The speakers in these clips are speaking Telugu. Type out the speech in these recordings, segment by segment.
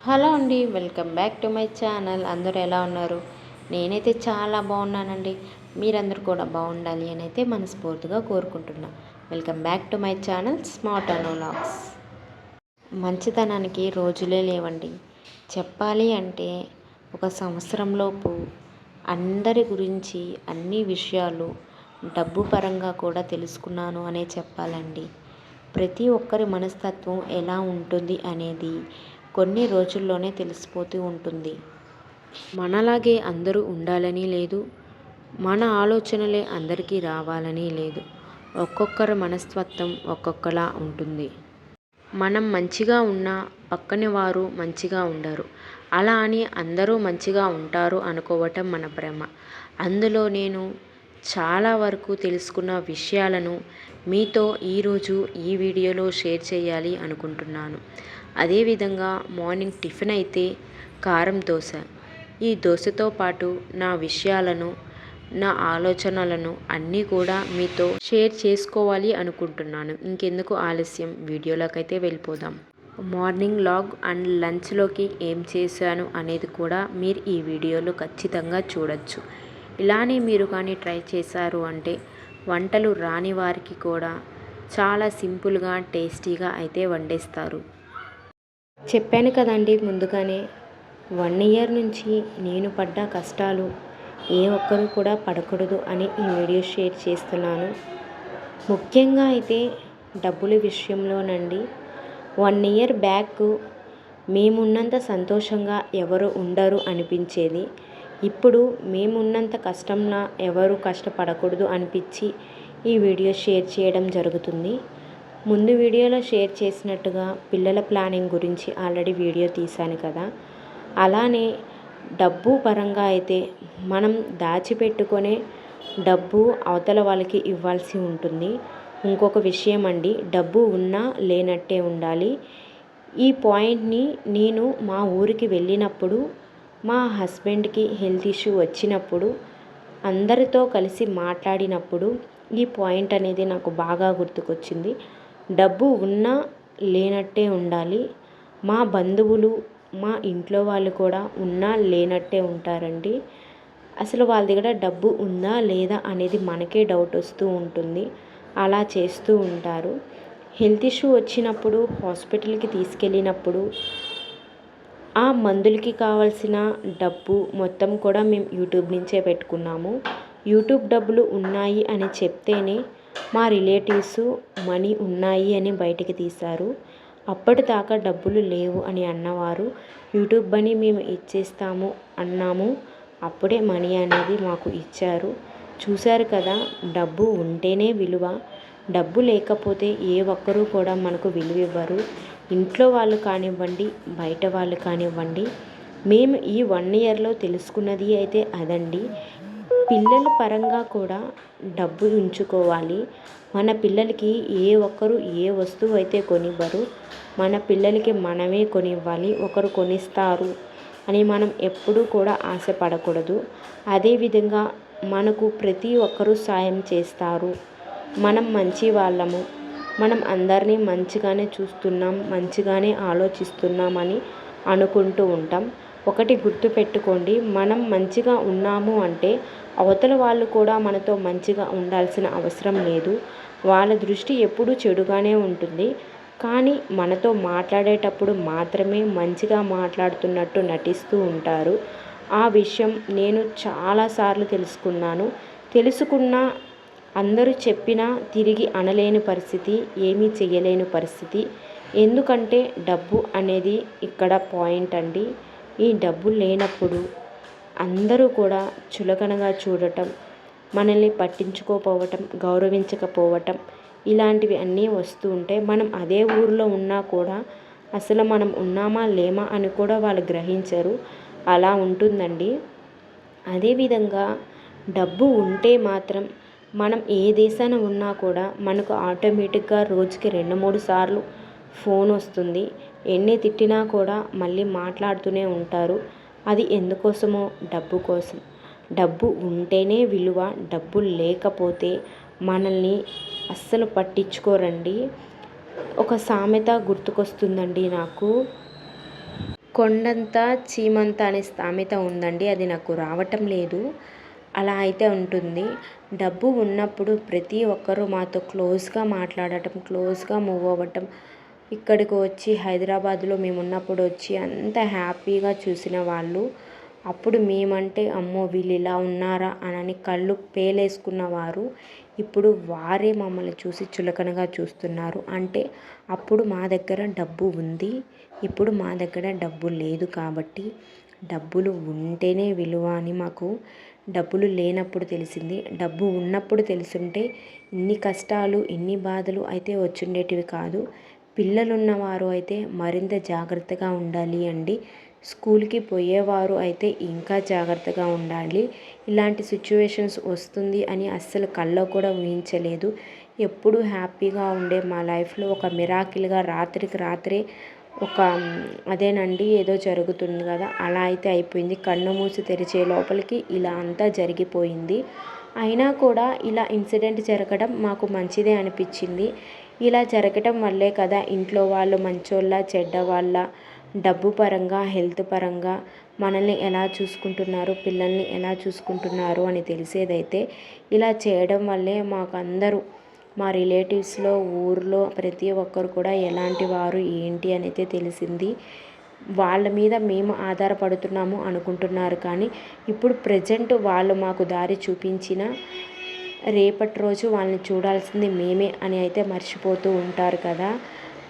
హలో అండి welcome back to my channel. అందరూ ఎలా ఉన్నారు? నేనైతే చాలా బాగున్నానండి. మీరందరూ కూడా బాగుండాలి అని అయితే మనస్ఫూర్తిగా కోరుకుంటున్నా. Welcome back to my channel smart అనోలాగ్స్ మంచితనానికి రోజులే లేవండి. చెప్పాలి అంటే ఒక సంవత్సరంలోపు అందరి గురించి అన్ని విషయాలు డబ్బు పరంగా కూడా తెలుసుకున్నాను అనే చెప్పాలండి. ప్రతి ఒక్కరి మనస్తత్వం ఎలా ఉంటుంది అనేది కొన్ని రోజుల్లోనే తెలిసిపోతూ ఉంటుంది. మనలాగే అందరూ ఉండాలని లేదు. మన ఆలోచనలే అందరికీ రావాలని లేదు. ఒక్కొక్కరి మనస్తత్వం ఒక్కొక్కలా ఉంటుంది. మనం మంచిగా ఉన్నా పక్కన వారు మంచిగా ఉండరు. అలా అని అందరూ మంచిగా ఉంటారు అనుకోవటం మన భ్రమ. అందులో నేను చాలా వరకు తెలుసుకున్న విషయాలను మీతో ఈరోజు ఈ వీడియోలో షేర్ చేయాలి అనుకుంటున్నాను. అదేవిధంగా మార్నింగ్ టిఫిన్ అయితే కారం దోశ. ఈ దోశతో పాటు నా విషయాలను నా ఆలోచనలను అన్నీ కూడా మీతో షేర్ చేసుకోవాలి అనుకుంటున్నాను. ఇంకెందుకు ఆలస్యం? వీడియోలోకైతే వెళ్ళిపోదాం. మార్నింగ్ లాగ్ అండ్ లంచ్లోకి ఏం చేశాను అనేది కూడా మీరు ఈ వీడియోలో ఖచ్చితంగా చూడొచ్చు. ఇలానే మీరు కానీ ట్రై చేశారు అంటే వంటలు రాని వారికి కూడా చాలా సింపుల్గా టేస్టీగా అయితే వండేస్తారు. చెప్పాను కదండి ముందుగానే. వన్ ఇయర్ నుంచి నేను పడ్డ కష్టాలు ఏ ఒక్కరు కూడా పడకూడదు అని ఈ వీడియో షేర్ చేస్తున్నాను. ముఖ్యంగా అయితే డబ్బుల విషయంలోనండి. వన్ ఇయర్ బ్యాక్ మేమున్నంత సంతోషంగా ఎవరు ఉండరు అనిపించేది. ఇప్పుడు మేమున్నంత కష్టంలా ఎవరు కష్టపడకూడదు అనిపించి ఈ వీడియో షేర్ చేయడం జరుగుతుంది. ముందు వీడియోలో షేర్ చేసినట్టుగా పిల్లల ప్లానింగ్ గురించి ఆల్రెడీ వీడియో తీశాను కదా. అలానే డబ్బు పరంగా అయితే మనం దాచిపెట్టుకునే డబ్బు అవతల వాళ్ళకి ఇవ్వాల్సి ఉంటుంది. ఇంకొక విషయం అండి డబ్బు ఉన్నా లేనట్టే ఉండాలి. ఈ పాయింట్ని నేను మా ఊరికి వెళ్ళినప్పుడు మా హస్బెండ్కి హెల్త్ ఇష్యూ వచ్చినప్పుడు అందరితో కలిసి మాట్లాడినప్పుడు ఈ పాయింట్ అనేది నాకు బాగా గుర్తుకొచ్చింది. డబ్బు ఉన్నా లేనట్టే ఉండాలి. మా బంధువులు మా ఇంట్లో వాళ్ళు కూడా ఉన్నా లేనట్టే ఉంటారండి. అసలు వాళ్ళ దగ్గర డబ్బు ఉందా లేదా అనేది మనకే డౌట్ వస్తూ ఉంటుంది. అలా చేస్తూ ఉంటారు. హెల్త్ ఇష్యూ వచ్చినప్పుడు హాస్పిటల్కి తీసుకెళ్ళినప్పుడు ఆ మందులకి కావాల్సిన డబ్బు మొత్తం కూడా మేము యూట్యూబ్ నుంచే పెట్టుకున్నాము. యూట్యూబ్ డబ్బులు ఉన్నాయి అని చెప్తేనే మా రిలేటివ్స్ మనీ ఉన్నాయి అని బయటికి తీశారు. అప్పటిదాకా డబ్బులు లేవు అని అన్నవారు యూట్యూబ్ మనీ మేము ఇచ్చేస్తాము అన్నాము. అప్పుడే మనీ అనేది మాకు ఇచ్చారు. చూశారు కదా డబ్బు ఉంటేనే విలువ. డబ్బు లేకపోతే ఏ ఒక్కరూ కూడా మనకు విలువ ఇవ్వరు. ఇంట్లో వాళ్ళు కానివ్వండి బయట వాళ్ళు కానివ్వండి. మేము ఈ వన్ ఇయర్లో తెలుసుకున్నది అయితే అదండి. పిల్లల పరంగా కూడా డబ్బు ఉంచుకోవాలి. మన పిల్లలకి ఏ ఒక్కరు ఏ వస్తువు అయితే కొనివ్వరు మన పిల్లలకి మనమే కొనివ్వాలి ఒకరు కొనిస్తారు అని మనం ఎప్పుడూ కూడా ఆశపడకూడదు. అదేవిధంగా మనకు ప్రతి ఒక్కరూ సాయం చేస్తారు. మనం మంచి వాళ్ళము మనం అందరినీ మంచిగానే చూస్తున్నాం మంచిగానే ఆలోచిస్తున్నామని అనుకుంటూ ఉంటాం. ఒకటి గుర్తుపెట్టుకోండి మనం మంచిగా ఉన్నాము అంటే అవతల వాళ్ళు కూడా మనతో మంచిగా ఉండాల్సిన అవసరం లేదు. వాళ్ళ దృష్టి ఎప్పుడూ చెడుగానే ఉంటుంది. కానీ మనతో మాట్లాడేటప్పుడు మాత్రమే మంచిగా మాట్లాడుతున్నట్టు నటిస్తూ ఉంటారు. ఆ విషయం నేను చాలాసార్లు తెలుసుకున్నాను. తెలుసుకున్న అందరూ చెప్పినా తిరిగి అనలేని పరిస్థితి ఏమీ చేయలేని పరిస్థితి. ఎందుకంటే డబ్బు అనేది ఇక్కడ పాయింట్ అండి. ఈ డబ్బు లేనప్పుడు అందరూ కూడా చులకనగా చూడటం మనల్ని పట్టించుకోకపోవటం గౌరవించకపోవటం ఇలాంటివి అన్నీ వస్తూ ఉంటే మనం అదే ఊరిలో ఉన్నా కూడా అసలు మనం ఉన్నామా లేమా అని కూడా వాళ్ళు గ్రహించరు. అలా ఉంటుందండి. అదేవిధంగా డబ్బు ఉంటే మాత్రం మనం ఏ దేశాన ఉన్నా కూడా మనకు ఆటోమేటిక్గా రోజుకి రెండు మూడు సార్లు ఫోన్ వస్తుంది. ఎన్ని తిట్టినా కూడా మళ్ళీ మాట్లాడుతూనే ఉంటారు. అది ఎందుకోసమో? డబ్బు కోసం. డబ్బు ఉంటేనే విలువ డబ్బు లేకపోతే మనల్ని అస్సలు పట్టించుకోరండి. ఒక సామెత గుర్తుకొస్తుందండి నాకు. కొండంత చీమంత అనే సామెత ఉందండి. అది నాకు రావటం లేదు. అలా అయితే ఉంటుంది. డబ్బు ఉన్నప్పుడు ప్రతి ఒక్కరూ మాతో క్లోజ్గా మాట్లాడటం క్లోజ్గా మూవ్ అవ్వటం ఇక్కడికి వచ్చి హైదరాబాద్లో మేము ఉన్నప్పుడు వచ్చి అంత హ్యాపీగా చూసిన వాళ్ళు. అప్పుడు మేమంటే అమ్మో వీళ్ళు ఇలా ఉన్నారా అని కళ్ళు పేలేసుకున్నవారు ఇప్పుడు వారే మమ్మల్ని చూసి చులకనగా చూస్తున్నారు. అంటే అప్పుడు మా దగ్గర డబ్బు ఉంది. ఇప్పుడు మా దగ్గర డబ్బు లేదు కాబట్టి డబ్బులు ఉంటేనే విలువ అని మాకు డబ్బులు లేనప్పుడు తెలిసింది. డబ్బు ఉన్నప్పుడు తెలుసుంటే ఇన్ని కష్టాలు ఇన్ని బాధలు అయితే వచ్చుండేటివి కాదు. పిల్లలున్నవారు అయితే మరింత జాగ్రత్తగా ఉండాలి అండి. స్కూల్కి పోయేవారు అయితే ఇంకా జాగ్రత్తగా ఉండాలి. ఇలాంటి సిచ్యువేషన్స్ వస్తుంది అని అస్సలు కల్లో కూడా ఊహించలేదు. ఎప్పుడు హ్యాపీగా ఉండే మా లైఫ్లో ఒక మిరాకిల్గా రాత్రికి రాత్రే ఒక అదేనండి ఏదో జరుగుతుంది కదా అలా అయితే అయిపోయింది. కన్ను మూసి తెరిచే లోపలికి ఇలా అంతా జరిగిపోయింది. అయినా కూడా ఇలా ఇన్సిడెంట్ జరగడం మాకు మంచిదే అనిపించింది. ఇలా జరగటం వల్లే కదా ఇంట్లో వాళ్ళు మంచోళ్ళ చెడ్డవాళ్ళ డబ్బు పరంగా హెల్త్ పరంగా మనల్ని ఎలా చూసుకుంటున్నారు పిల్లల్ని ఎలా చూసుకుంటున్నారు అని తెలిసేదైతే ఇలా చేయడం వల్లే మాకు అందరూ మా రిలేటివ్స్లో ఊర్లో ప్రతి ఒక్కరు కూడా ఎలాంటి వారు ఏంటి అనేది తెలిసింది. వాళ్ళ మీద మేము ఆధారపడుతున్నాము అనుకుంటున్నారు కానీ ఇప్పుడు ప్రజెంట్ వాళ్ళు మాకు దారి చూపించిన రేపటి రోజు వాళ్ళని చూడాల్సింది మేమే అని అయితే మర్చిపోతూ ఉంటారు కదా.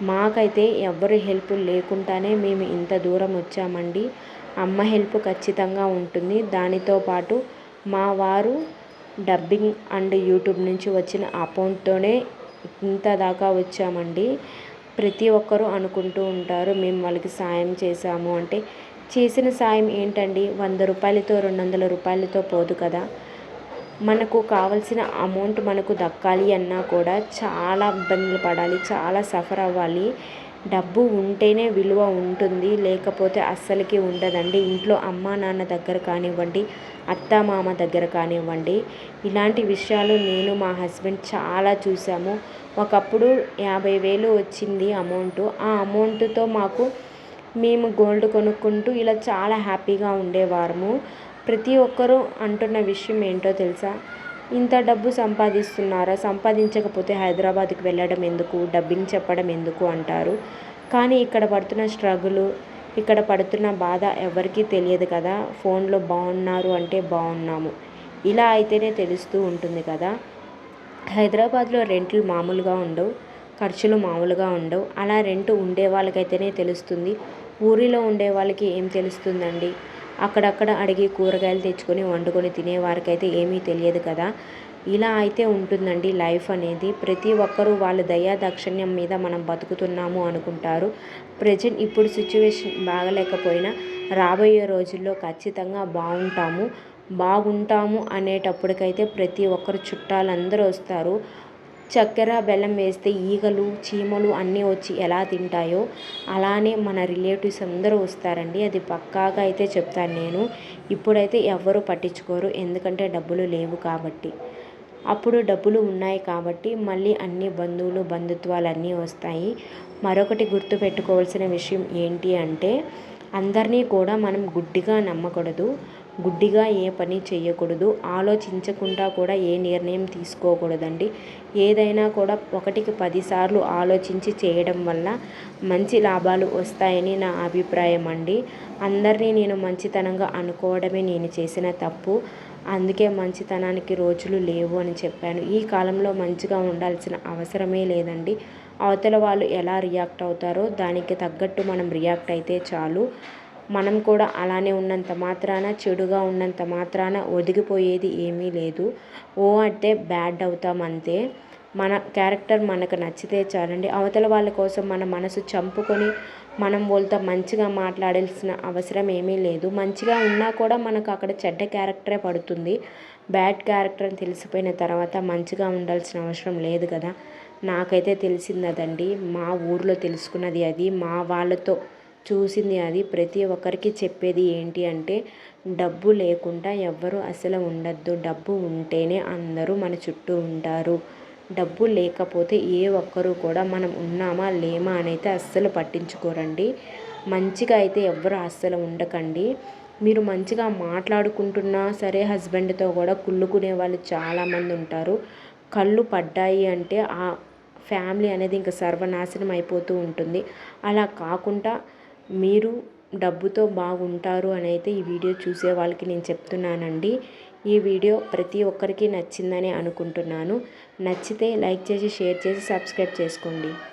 మాకైతే ఎవ్వరు హెల్ప్ లేకుండానే మేము ఇంత దూరం వచ్చామండి. అమ్మ హెల్ప్ ఖచ్చితంగా ఉంటుంది. దానితో పాటు మా వారు డబ్బింగ్ అండ్ యూట్యూబ్ నుంచి వచ్చిన అకౌంట్తోనే ఇంత దాకా వచ్చామండి. ప్రతి ఒక్కరూ అనుకుంటూ ఉంటారు మేము వాళ్ళకి సాయం చేశాము అంటే. చేసిన సాయం ఏంటండి? వంద రూపాయలతో రెండు వందల రూపాయలతో పోదు కదా. మనకు కావలసిన అమౌంట్ మనకు దక్కాలి అన్నా కూడా చాలా ఇబ్బందులు పడాలి చాలా సఫర్ అవ్వాలి. డబ్బు ఉంటేనే విలువ ఉంటుంది లేకపోతే అస్సలకి ఉండదండి. ఇంట్లో అమ్మ నాన్న దగ్గర కానివ్వండి అత్త మామ దగ్గర కానివ్వండి ఇలాంటి విషయాలు నేను మా హస్బెండ్ చాలా చూసాము. ఒకప్పుడు యాభై వేలు వచ్చింది అమౌంట్ ఆ అమౌంట్తో మాకు మేము గోల్డ్ కొనుక్కుంటూ ఇలా చాలా హ్యాపీగా ఉండేవారము. ప్రతి ఒక్కరూ అంటున్న విషయం ఏంటో తెలుసా? ఇంత డబ్బు సంపాదిస్తున్నారా? సంపాదించకపోతే హైదరాబాద్కి వెళ్ళడం ఎందుకు? డబ్బింగ్ చెప్పడం ఎందుకు అంటారు. కానీ ఇక్కడ పడుతున్న స్ట్రగులు ఇక్కడ పడుతున్న బాధ ఎవరికీ తెలియదు కదా? ఫోన్లో బాగున్నారు అంటే బాగున్నాము ఇలా అయితేనే తెలుస్తూ ఉంటుంది కదా? హైదరాబాద్లో రెంట్లు మామూలుగా ఉండవు ఖర్చులు మామూలుగా ఉండవు. అలా రెంట్ ఉండే వాళ్ళకైతేనే తెలుస్తుంది. ఊరిలో ఉండే వాళ్ళకి ఏం తెలుస్తుందండి? అక్కడక్కడ అడిగి కూరగాయలు తెచ్చుకొని వండుకొని తినేవారికైతే ఏమీ తెలియదు కదా. ఇలా అయితే ఉంటుందండి లైఫ్ అనేది. ప్రతి ఒక్కరూ వాళ్ళ దయా దాక్షిణ్యం మీద మనం బతుకుతున్నాము అనుకుంటారు. ప్రజెంట్ ఇప్పుడు సిచ్యువేషన్ బాగలేకపోయినా రాబోయే రోజుల్లో ఖచ్చితంగా బాగుంటాము. బాగుంటాము అనేటప్పటికైతే ప్రతి ఒక్కరు చుట్టాలందరూ వస్తారు. చక్కెర బెల్లం వేస్తే ఈగలు చీమలు అన్నీ వచ్చి ఎలా తింటాయో అలానే మన రిలేటివ్స్ అందరూ వస్తారండి. అది పక్కాగా అయితే చెప్తాను నేను. ఇప్పుడైతే ఎవ్వరూ పట్టించుకోరు. ఎందుకంటే డబ్బులు లేవు కాబట్టి. అప్పుడు డబ్బులు ఉన్నాయి కాబట్టి మళ్ళీ అన్ని బంధువులు బంధుత్వాలు అన్నీ వస్తాయి. మరొకటి గుర్తుపెట్టుకోవాల్సిన విషయం ఏంటి అంటే అందరినీ కూడా మనం గుడ్డిగా నమ్మకూడదు. గుడ్డిగా ఏ పని చేయకూడదు ఆలోచించకుండా కూడా ఏ నిర్ణయం తీసుకోకూడదండి. ఏదైనా కూడా ఒకటికి పదిసార్లు ఆలోచించి చేయడం వల్ల మంచి లాభాలు వస్తాయని నా అభిప్రాయం అండి. అందరినీ నేను మంచితనంగా అనుకోవడమే నేను చేసిన తప్పు. అందుకే మంచితనానికి రోజులు లేవు అని చెప్పాను. ఈ కాలంలో మంచిగా ఉండాల్సిన అవసరమే లేదండి. అవతల వాళ్ళు ఎలా రియాక్ట్ అవుతారో దానికి తగ్గట్టు మనం రియాక్ట్ అయితే చాలు. మనం కూడా అలానే ఉన్నంత మాత్రాన చెడుగా ఉన్నంత మాత్రాన ఒదిగిపోయేది ఏమీ లేదు. ఓ అంటే బ్యాడ్ అవుతాం అంతే. మన క్యారెక్టర్ మనకు నచ్చితే చాలండి. అవతల వాళ్ళ కోసం మన మనసు చంపుకొని మనం వాళ్ళతో మంచిగా మాట్లాడాల్సిన అవసరం ఏమీ లేదు. మంచిగా ఉన్నా కూడా మనకు అక్కడ చెడ్డ క్యారెక్టరే పడుతుంది. బ్యాడ్ క్యారెక్టర్ అని తెలిసిపోయిన తర్వాత మంచిగా ఉండాల్సిన అవసరం లేదు కదా. నాకైతే తెలిసింది అదండి. మా ఊర్లో తెలుసుకున్నది అది. మా వాళ్ళతో చూసింది అది. ప్రతి ఒక్కరికి చెప్పేది ఏంటి అంటే డబ్బు లేకుండా ఎవ్వరు అసలు ఉండద్దు. డబ్బు ఉంటేనే అందరూ మన చుట్టూ ఉంటారు. డబ్బు లేకపోతే ఏ ఒక్కరు కూడా మనం ఉన్నామా లేమా అనైతే అస్సలు పట్టించుకోరండి. మంచిగా అయితే ఎవ్వరు అస్సలు ఉండకండి. మీరు మంచిగా మాట్లాడుకుంటున్నా సరే హస్బెండ్తో కూడా కుళ్ళుకునే వాళ్ళు చాలామంది ఉంటారు. కళ్ళు పడ్డాయి అంటే ఆ ఫ్యామిలీ అనేది ఇంకా సర్వనాశనం అయిపోతూ ఉంటుంది. అలా కాకుండా మీరు డబ్బుతో బాగుంటారు అని అయితే ఈ వీడియో చూసే వాళ్ళకి నేను చెప్తున్నానండి. ఈ వీడియో ప్రతి ఒక్కరికి నచ్చిందని అనుకుంటున్నాను. నచ్చితే లైక్ చేసి షేర్ చేసి సబ్స్క్రైబ్ చేసుకోండి.